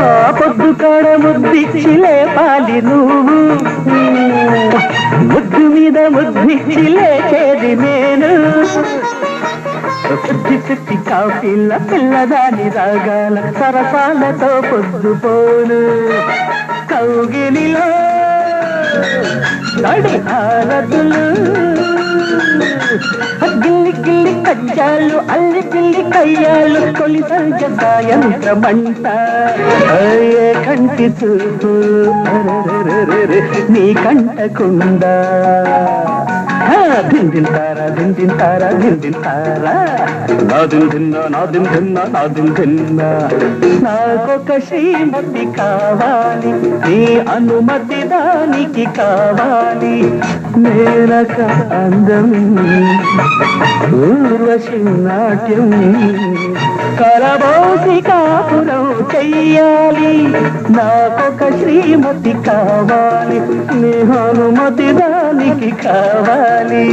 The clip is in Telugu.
ఆ పొద్దు కాడ ముద్దిచ్చి లేపాలి నువ్వు. ముద్దు మీద ముద్దిచ్చి లేచేది నేను. సుత్తి సుత్తి కాఫీల పిల్లదాని రాగాల సరసాలతో పొద్దు పోను కౌగిలిలో నడి హారతులు అగ్గి కజ్జాలు అల్లి పిల్లి కయ్యాలు తొలి సంజ సాయంత్రమంట అయ్యే కంటి చూపు నీ కంటకుండా దిందింతారా దిందింతారా దిందింతారా నా తిన్నా నాదిం తిన్నా నాదిం తిన్నా నాకొక శ్రీమతి కావాలి నీ అనుమతి దానికి కావాలి. నేనక అందం. ఊర్వశి కరబోసి కాపురం చెయ్యాలి. నాకొక శ్రీమతి కావాలి నీ హనుమతి దానికి కావాలి.